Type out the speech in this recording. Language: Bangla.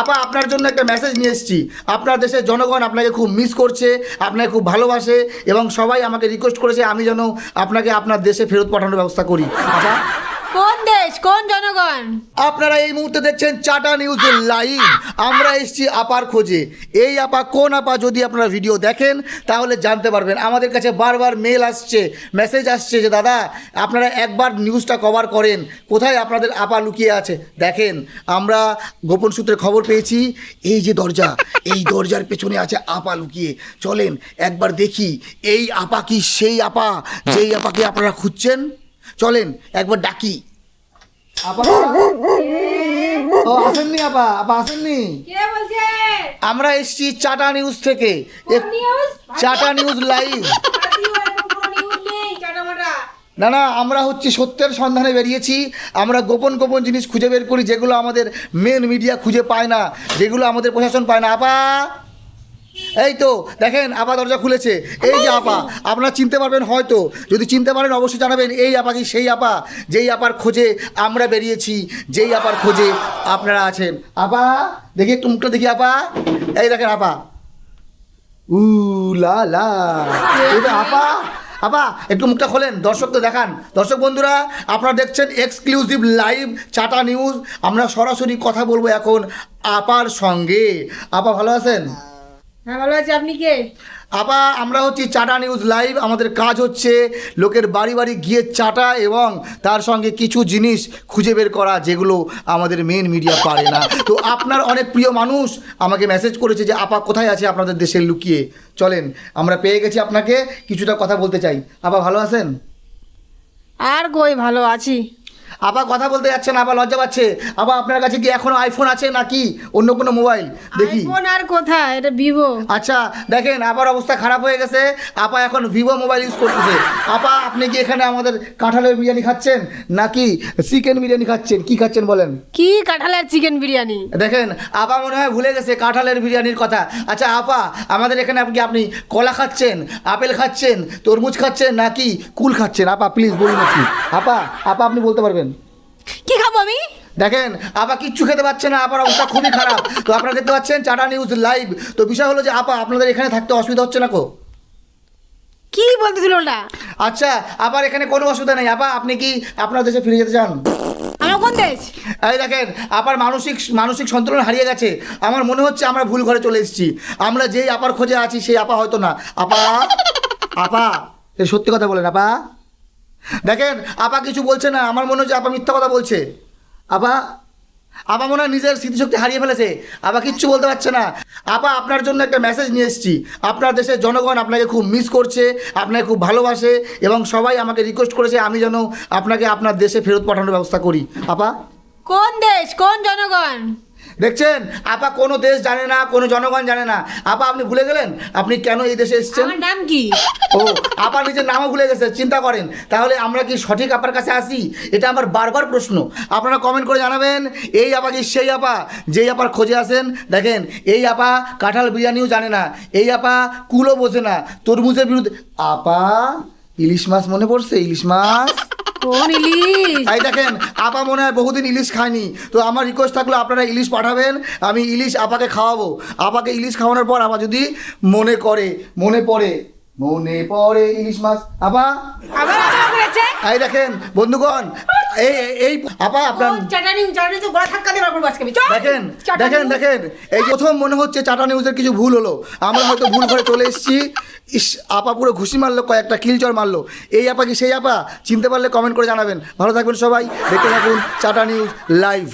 আপা, আপনার জন্য একটা মেসেজ নিয়ে এসেছি। আপনার দেশের জনগণ আপনাকে খুব মিস করছে, আপনাকে খুব ভালোবাসে এবং সবাই আমাকে রিকোয়েস্ট করেছে আমি যেন আপনাকে আপনার দেশে ফেরত পাঠানোর ব্যবস্থা করি। আপা কোন দেশ? কোন জনগণ? আপনারা এই মুহূর্তে দেখছেন চাটা নিউজ লাইভ আমরা এসেছি আপার খোঁজে। এই আপা, কোন আপা যদি আপনারা ভিডিও দেখেন, তাহলে জানতে পারবেন। আমাদের কাছে বারবার মেল আসছে মেসেজ আসছে যে, দাদা, আপনারা একবার নিউজটা কভার করেন। কোথায় আপনাদের আপা লুকিয়ে আছে? দেখেন, আমরা গোপন সূত্রে খবর পেয়েছি, এই যে দরজা, এই দরজার পেছনে আছে আপা লুকিয়ে। চলেন, একবার দেখি, এই আপা কি সেই আপা, যেই আপাকে আপনারা খুঁজছেন? চলেন একবার ডাকি। আপা ও আসেননি আপা আপা আসেননি। আমরা এসেছি চাটা নিউজ থেকে। চাটা নিউজ? লাইভ। না না আমরা হচ্ছে সত্যের সন্ধানে বেরিয়েছি। আমরা গোপন গোপন জিনিস খুঁজে বের করি যেগুলো আমাদের মেন মিডিয়া খুঁজে পায় না যেগুলো আমাদের প্রশাসন পায় না। আপা! এই তো, দেখেন, আপা দরজা খুলেছে। এই যে আপা, আপনারা চিনতে পারবেন হয়তো, যদি চিনতে পারেন, অবশ্যই জানাবেন, এই আপা কি সেই আপা? যেই আপার খোঁজে আমরা বেরিয়েছি, যেই আপার খোঁজে আপনারা আছেন। আপা, দেখি একটু মুখটা দেখি, আপা। এই দেখেন, আপা। উ লা লা। আপা আপা, একটু মুখটা খোলেন, দর্শক তো দেখান। দর্শক বন্ধুরা, আপনারা দেখছেন এক্সক্লুসিভ লাইভ চাটা নিউজ আমরা সরাসরি কথা বলব এখন আপার সঙ্গে। আপা, ভালো আছেন? হ্যাঁ ভালো আছি। আপনি কে? আপা আমরা হচ্ছি চাটা নিউজ লাইভ। আমাদের কাজ হচ্ছে লোকের বাড়ি বাড়ি গিয়ে চাটা এবং তার সঙ্গে কিছু জিনিস খুঁজে বের করা যেগুলো আমাদের মেন মিডিয়া পারে না। তো আপনার অনেক প্রিয় মানুষ আমাকে মেসেজ করেছে যে আপা কোথায় আছে আপনাদের দেশে লুকিয়ে? চলেন আমরা পেয়ে গেছি আপনাকে। কিছুটা কথা বলতে চাই। আপা ভালো আছেন? আর কই ভালো আছি। আপা কথা বলতে যাচ্ছেন আবার লজ্জা পাচ্ছে। আপা আপনার কাছে কি এখনও আইফোন আছে নাকি? অন্য কোনো মোবাইল দেখি। আইফোন আর কোথায়? এটা ভিভো আচ্ছা দেখেন আবার অবস্থা খারাপ হয়ে গেছে। আপা এখন ভিভো মোবাইল ইউজ করতেছে। আপা আপনি কি এখানে আমাদের কাঁঠালের বিরিয়ানি খাচ্ছেন? নাকি চিকেন বিরিয়ানি খাচ্ছেন? কি খাচ্ছেন বলেন? কি কাঁঠালের চিকেন বিরিয়ানি? দেখেন আপা মনে হয় ভুলে গেছে কাঁঠালের বিরিয়ানির কথা। আচ্ছা আপা আমাদের এখানে আপনি আপনি কলা খাচ্ছেন? আপেল খাচ্ছেন? তরমুজ খাচ্ছেন? নাকি কুল খাচ্ছেন? আপা প্লিজ বলুন একটু। আপা আপা আপনি বলতে পারবেন। কি খাব আমি? দেখেন আপা কিচ্ছু খেতে পাচ্ছে না আপার অবস্থা খুবই খারাপ। তো আপনারা দেখতে পাচ্ছেন চাটা নিউজ লাইভ তো বিষয় হলো যে আপা আপনাদের এখানে থাকতে অসুবিধা হচ্ছে না কো? কি বলতেছিল ওটা? আচ্ছা আবার এখানে কোনো অসুবিধা নেই। আপা আপনি কি আপনার দেশে ফিরে যেতে চান? আমার কোন দেশ? এই দেখেন আপার মানসিক মানসিক সন্তুলন হারিয়ে গেছে। আমার মনে হচ্ছে আমরা ভুল ঘরে চলে এসেছি। আমরা যেই আপার খোঁজে আছি সেই আপা হয়তো না। আপা আপা সত্যি কথা বলেন আপা। দেখেন, আপা কিছু বলছে না, আমার মনে হচ্ছে আপা মিথ্যা কথা বলছে। আপা আপা মনে হয় নিজের স্মৃতিশক্তি হারিয়ে ফেলেছে। আপা কিচ্ছু বলতে পারছে না। আপা, আপনার জন্য একটা মেসেজ নিয়ে এসেছি। আপনার দেশের জনগণ আপনাকে খুব মিস করছে, আপনাকে খুব ভালোবাসে এবং সবাই আমাকে রিকোয়েস্ট করেছে আমি যেন আপনাকে আপনার দেশে ফেরত পাঠানোর ব্যবস্থা করি। আপা? কোন দেশ? কোন জনগণ? দেখছেন? আপা কোনো দেশ জানে না কোনো জনগণ জানে না। আপা আপনি ভুলে গেলেন? আপনি কেন এই দেশে এসেছেন? আমার নাম কি? ও আপা নিজের নামও ভুলে গেছে চিন্তা করেন। তাহলে আমরা কি সঠিক আপার কাছে আসি? এটা আমার বারবার প্রশ্ন। আপনারা কমেন্ট করে জানাবেন এই আপা কি সেই আপা? যেই আপার খোঁজে আসেন দেখেন এই আপা কাঁঠাল বিরিয়ানিও জানে না এই আপা কুলো বোঝে না তরমুজের বিরুদ্ধে আপা ইলিশ মাছ মনে পড়ছে? ইলিশ মাছ? কোন ইলিশ? তাই দেখেন, আপা মনে হয় বহুদিন ইলিশ খায়নি। তো আমার রিকোয়েস্ট থাকল, আপনারা ইলিশ পাঠাবেন, আমি ইলিশ আপাকে খাওয়াবো। আপাকে ইলিশ খাওয়ানোর পর আমার যদি মনে করে, মনে পড়ে মনে পড়ে ইলিশ মাছ। আপা? আবার আবার করেছে এই দেখেন বন্ধুগণ এই এই- আপা আপনার চাটানি চাটানি তো গলা ধাক্কা দেবার করব আজকে দেখেন দেখেন দেখেন এই প্রথম মনে হচ্ছে টাটা নিউজের কিছু ভুল হলো। আমরা হয়তো ভুল করে চলে এসেছি। ইস আপা পুরো ঘুষি মারলো কয়েকটা কিলচর মারলো। এই আপা কি সেই আপা? চিনতে পারলে কমেন্ট করে জানাবেন। ভালো থাকবেন সবাই। দেখতে থাকুন চাটা নিউজ লাইভ